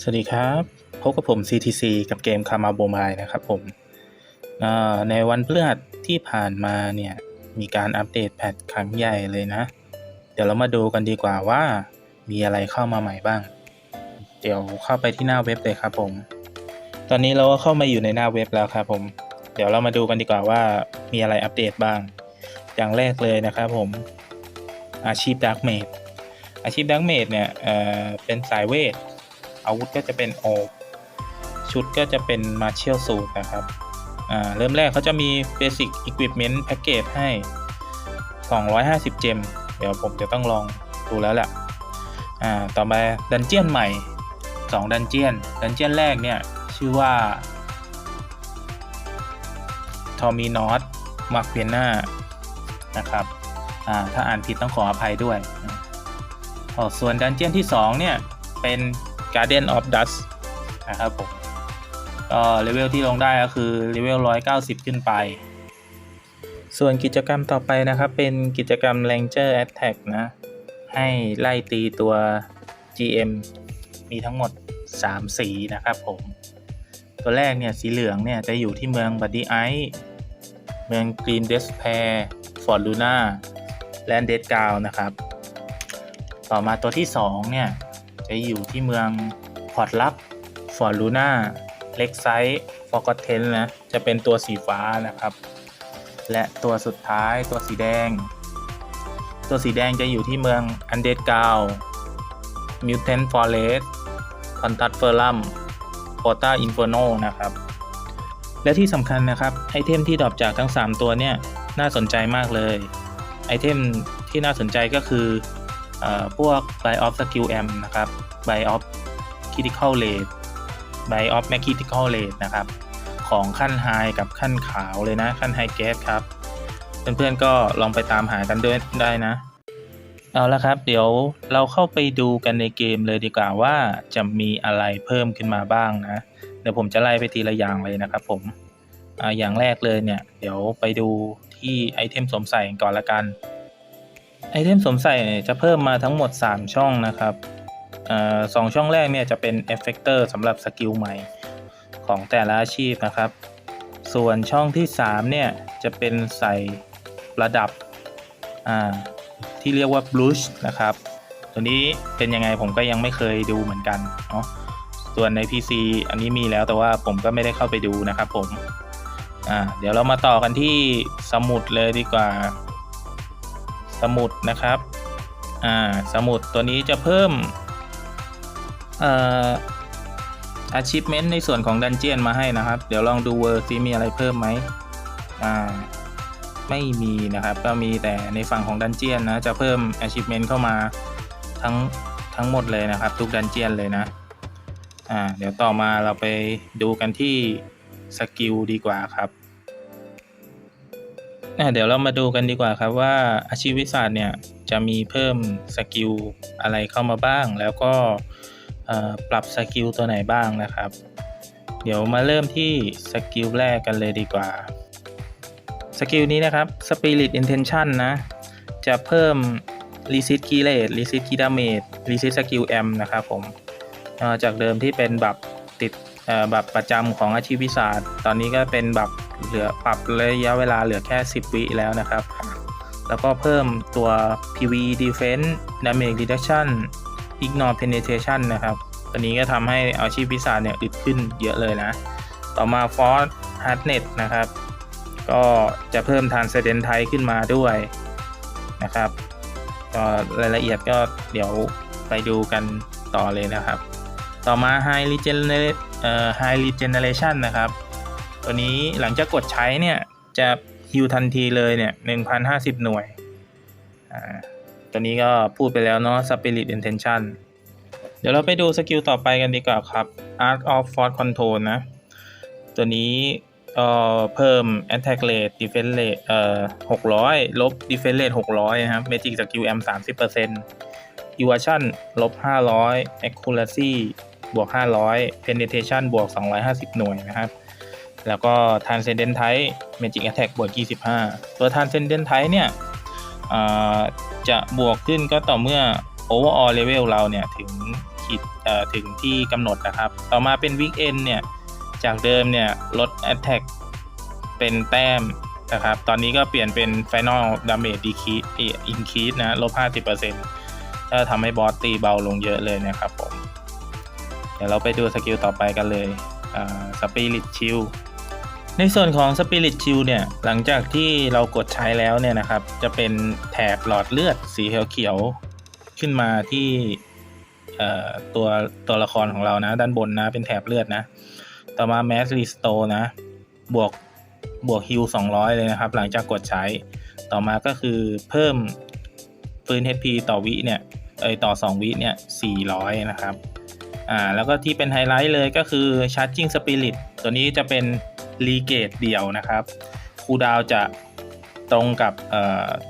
สวัสดีครับ พบกับผม CTC กับเกม k a m a b o m i นะครับผมในวันพฤหัสที่ผ่านมาเนี่ย มีการอัปเดตแพทครั้งใหญ่เลยนะ เดี๋ยวเรามาดูกันดีกว่าว่า มีอะไรเข้ามาใหม่บ้าง เดี๋ยวเข้าไปที่หน้าเว็บเลยครับผม ตอนนี้เราก็เข้ามาอยู่ในหน้าเว็บแล้วครับผม เดี๋ยวเรามาดูกันดีกว่าว่ามีอะไรอัปเดตบ้าง อย่างแรกเลยนะครับผม อาชีพดักเมดอาชีพดักเมดเนี่ยเเป็นสายเวท อาวุธก็จะเป็นโอบชุดก็จะเป็นมาเชียลสูตนะครับเริ่มแรกเขาจะมี Basic Equipment Package ให้ 250 เจม เดี๋ยวผมจะต้องลองดูแล้วแหละต่อมาดันเจียนใหม่ 2 ดันเจียน ดันเจียนแรกเนี่ย ชื่อว่าทอมีนอตมาร์เ q ียนานะครับถ้าอ่านผิดต้องขออภัยด้วย ส่วนดันเจียนที่ 2 เนี่ย เป็น Garden of Dust นะครับผม ก็เลเวลที่ลงได้ก็คือเลเวล 190 ขึ้นไป ส่วนกิจกรรมต่อไปนะครับ เป็นกิจกรรม Ranger Attack นะ ให้ไล่ตีตัว GM มีทั้งหมด 3 สีนะครับผม ตัวแรกเนี่ยสีเหลืองเนี่ยจะอยู่ที่เมืองบัดดี้ไอเมือง Green Despair Fort Luna และเดดกาวนะครับ ต่อมาตัวที่ 2 เนี่ย จะอยู่ที่เมืองพอร์ตลับฟอร์ลูน่าเล็กไซส์ฟอร์กเทนนะ จะเป็นตัวสีฟ้านะครับ และตัวสุดท้ายตัวสีแดง ตัวสีแดงจะอยู่ที่เมืองอันเดดกาวมิวเทนฟอร์เรสคอนตัตเฟอร์ลัมโ o ต้าอินฟ r โนนะครับ และที่สำคัญนะครับ ไอเทมที่ดรอปจากทั้ง 3 ตัวเนี่ย น่าสนใจมากเลย ไอเทมที่น่าสนใจก็คือ พวก Buy of Skill Amp นะครับ Buy of Critical Rate Buy of Max Critical Rate นะครับ ของขั้น High กับขั้นขาวเลยนะ ขั้น High Gas ครับ เพื่อนๆก็ลองไปตามหากันด้วยได้นะ เอาละครับ เดี๋ยวเราเข้าไปดูกันในเกมเลยดีกว่าว่าจะมีอะไรเพิ่มขึ้นมาบ้างนะ เดี๋ยวผมจะไล่ไปทีละอย่างเลยนะครับผมออย่างแรกเลยเนี่ย เดี๋ยวไปดูที่ไอเทมสวมใส่ก่อนละกัน ไอเทมสวมใส่จะเพิ่มมาทั้งหมด 3 ช่องนะครับสองช่องแรกเนี่ยจะเป็นเอฟเฟกเตอร์สำหรับสกิลใหม่ของแต่ละอาชีพนะครับ ส่วนช่องที่ 3 เนี่ย จะเป็นใส่ระดับที่เรียกว่าบลูชนะครับ ตัวนี้เป็นยังไงผมก็ยังไม่เคยดูเหมือนกันเนาะส่วนใน PC อันนี้มีแล้วแต่ว่าผมก็ไม่ได้เข้าไปดูนะครับผม เดี๋ยวเรามาต่อกันที่สมุดเลยดีกว่า สมุดนะครับอ่าสมุดตัวนี้จะเพิ่มเอ่อ achievement ในส่วนของดันเจียนมาให้นะครับ เดี๋ยวลองดูเวอร์ซิมีอะไรเพิ่มไหมอ่าไม่มีนะครับ ก็มีแต่ในฝั่งของดันเจียนนะ จะเพิ่ม achievement เข้ามาทั้งทั้งหมดเลยนะครับ ทุกดันเจียนเลยนะอ่าเดี๋ยวต่อมาเราไปดูกันที่สกิลดีกว่าครับ เดี๋ยวเรามาดูกันดีกว่าครับว่าอาชีพวิสาสตร์เนี่ยจะมีเพิ่มสกิลอะไรเข้ามาบ้าง แล้วก็ปรับสกิลตัวไหนบ้างนะครับ เดี๋ยวมาเริ่มที่สกิลแรกกันเลยดีกว่าสกิลนี้นะครับ Spirit Intention นะ จะเพิ่ม Resist Key Rate Resist Key Damage Resist Skill M นะครับผมจากเดิมที่เป็นแบบติดแบบประจำของอาชีพวิสาสตอนนี้ก็เป็นแบบ เหลือปรับระยะเวลาเหลือแค่ 10 วิแล้วนะครับ แล้วก็เพิ่มตัว PV Defense Damage Reduction Ignore Penetration นะครับ ตัวนี้ก็ทำให้อาชีพพิศาจเนี่ยอึดขึ้นเยอะเลยนะ ต่อมา Force Hardness นะครับ ก็จะเพิ่ม Transcendent Type ขึ้นมาด้วยนะครับก็รายละเอียดก็เดี๋ยวไปดูกันต่อเลยนะครับ ต่อมา High Regeneration เอ่อ High Regeneration นะครับ ตัวนี้หลังจากกดใช้เนี่ยจะฮิวทันทีเลยเนี่ย1,050 หน่วยอ่าตัวนี้ก็พูดไปแล้วเนาะ Spirit Intention เดี๋ยวเราไปดูสกิลต่อไปกันดีกว่าครับ Art of Force Control นะ ตัวนี้เอ่อเพิ่ม Attack Rate Defense Rate เอ่อ600 ลบ Defense Rate 600 นะครับ Magic Skill M 30% Evasion ลบ 500 Accuracy บวก 500 Penetration บวก 250 หน่วยนะครับ แล้วก็ Transcendent Type Magic Attack บวก 25 ตัว Transcendent Type เนี่ยจะบวกขึ้นก็ต่อเมื่อ Overall Level เราเนี่ย ถึงขีดถึงที่กำหนดนะครับ ต่อมาเป็นวิกเอนเนี่ย จากเดิมเนี่ยลด Attack เป็นแต้มนะครับ ตอนนี้ก็เปลี่ยนเป็น Final Damage Decrease Increase นะลบ 50%ก็ทำให้บอสตีเบาลงเยอะเลยนะครับผม เดี๋ยวเราไปดูสกิลต่อไปกันเลยอ่า Spirit Shield ในส่วนของ Spirit Shield เนี่ย หลังจากที่เรากดใช้แล้วเนี่ยนะครับ จะเป็นแถบหลอดเลือดสีเขียวๆขึ้นมาที่ตัวตัวละครของเรานะ ด้านบนนะ เป็นแถบเลือดนะ ต่อมา Mass Restore นะ บวกบวกฮิล200 เลยนะครับ หลังจากกดใช้ ต่อมาก็คือเพิ่มปืน HP ต่อวิเนี่ยเอยต่อ 2 วิเนี่ย 400 นะครับ อ่า แล้วก็ที่เป็นไฮไลท์เลยก็คือ Charging Spirit ตัวนี้จะเป็น รีเกตเดี่ยวนะครับคูดาวจะตรงกับ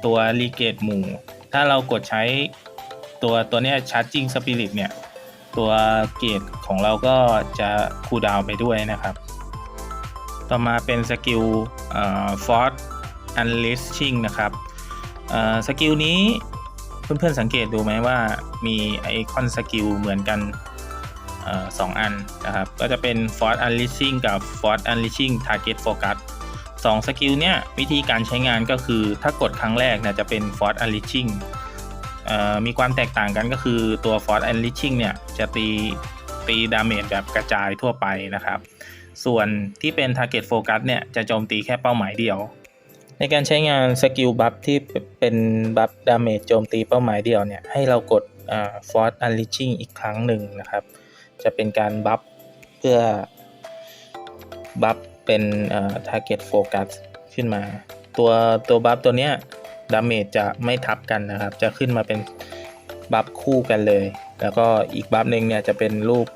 ตัวรีเกตหมู่ ถ้าเรากดใช้ตัวตัวนี้ย Charging Spirit เนี่ย ตัวเกตของเราก็จะคูดาวไปด้วยนะครับ ต่อมาเป็นสกิลเอ่อ Force Unleashing นะครับสกิลนี้เพื่อนๆสังเกตดูไหมว่ามีไอคอนสกิลเหมือนกัน สองอันนะครับ ก็จะเป็น Force Unleashing กับ Force Unleashing Target Focus สองสกิลเนี้ยวิธีการใช้งานก็คือถ้ากดครั้งแรกเนี่ยจะเป็น Force Unleashing มีความแตกต่างกันก็คือตัว Force Unleashing เนี่ยจะตีตีดาเมจแบบกระจายทั่วไปนะครับ ส่วนที่เป็น Target Focus เนี่ยจะโจมตีแค่เป้าหมายเดียว ในการใช้งานสกิลบัฟที่เป็นบัฟดาเมจโจมตีเป้าหมายเดียวเนี่ยให้เรากดอ่า Force Unleashing อีกครั้งหนึ่งนะครับ จะเป็นการบัฟเพื่อบัฟเป็นอ่า Target Focus ขึ้นมา ตัวตัวบัฟตัวเนี้ยดาเมจจะไม่ทับกันนะครับ จะขึ้นมาเป็นบัฟคู่กันเลย แล้วก็อีกบัฟหนึ่งเนี่ยจะเป็นรูป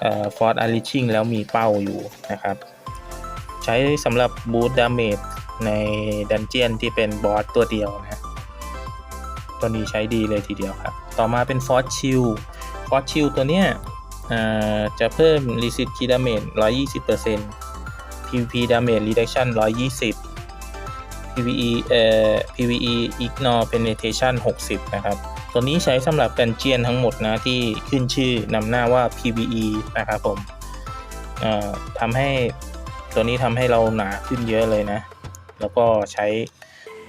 เอ่อ Force Unleashing แล้วมีเป้าอยู่นะครับ ใช้สำหรับบูตดาเมจในดันเจียนที่เป็นบอสตัวเดียวนะตัวนี้ใช้ดีเลยทีเดียวครับ ต่อมาเป็นฟอสชิลฟอสชิลตัวเนี้ย จะเพิ่ม Resist Key Damage 120% PVP Damage Reduction 120 PVE เอ่อ PVE Ignore Penetration 60 นะครับ ตัวนี้ใช้สำหรับดันเจียนทั้งหมดนะที่ขึ้นชื่อนำหน้าว่า PVE นะครับผมทำให้ตัวนี้ทำให้เราหนาขึ้นเยอะเลยนะ แล้วก็ใช้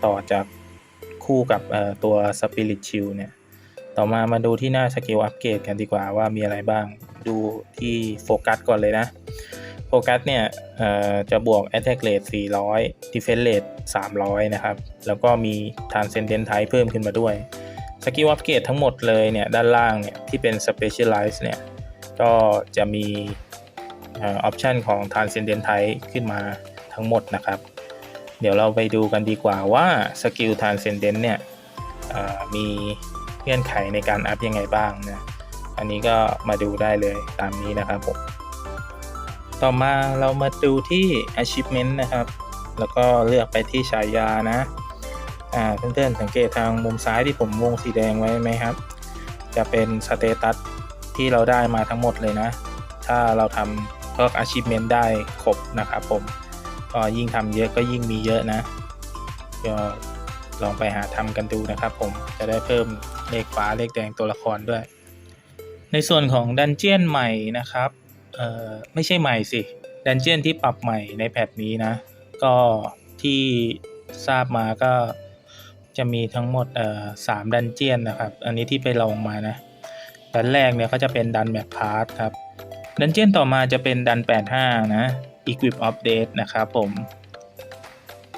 ต่อจากคู่กับตัว Spirit Shield เนี่ย ต่อมามาดูที่หน้าสกิลอัปเกรดกันดีกว่าว่ามีอะไรบ้าง ดูที่โฟกัสก่อนเลยนะ โฟกัสเนี่ยจะบวก Attack Rate 400 Defense Rate 300 นะครับ แล้วก็มี Transcendent Type เพิ่มขึ้นมาด้วย สกิลอัปเกรดทั้งหมดเลยเนี่ย ด้านล่างเนี่ย ที่เป็น Specialize เนี่ย ก็จะมีออปชันของ Transcendent Type ขึ้นมาทั้งหมดนะครับ เดี๋ยวเราไปดูกันดีกว่าว่าสกิล Transcendent เนี่ยมีเงื่อนไขในการอัพยังไงบ้างนะ อันนี้ก็มาดูได้เลยตามนี้นะครับผมต่อมาเรามาดูที่ achievement นะครับ แล้วก็เลือกไปที่ฉายานะอ่าเพื่อนๆสังเกตทางมุมซ้ายที่ผมวงสีแดงไว้ไหมครับ จะเป็นสเตตัสที่เราได้มาทั้งหมดเลยนะ ถ้าเราทำพวก achievement ได้ครบนะครับผมก็ยิ่งทำเยอะก็ยิ่งมีเยอะนะก็ลองไปหาทำกันดูนะครับผมจะได้เพิ่มเลขฟ้าเลขแดงตัวละครด้วย ในส่วนของดันเจียนใหม่นะครับเอ่อไม่ใช่ใหม่สิ ดันเจียนที่ปรับใหม่ในแพทนี้นะ ก็ที่ทราบมาก็จะมีทั้งหมดเอ่อสามดันเจียนนะครับ อันนี้ที่ไปลองมานะ ดันแรกเนี่ยก็จะเป็นดันแมปพาร์ทครับ ดันเจียนต่อมาจะเป็นดัน 85 นะ Equip Update นะครับผม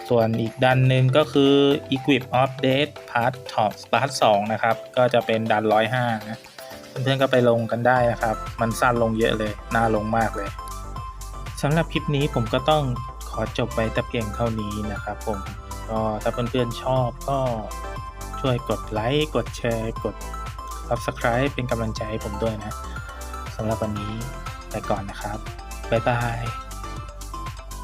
ส่วนอีกดันหนึ่งก็คือ Equip Update Part Top Part 2 นะครับ ก็จะเป็นดัน 105 นะ เพื่อนๆก็ไปลงกันได้นะครับ มันสั้นลงเยอะเลย น่าลงมากเลยสำหรับคลิปนี้ผมก็ต้องขอจบไปแต่เพียงเท่านี้นะครับผมก็ถ้าเพื่อนๆชอบก็ช่วยกดไลค์กดแชร์กด Subscribe เป็นกำลังใจให้ผมด้วยนะสำหรับวันนี้ไปก่อนนะครับ บ๊ายบาย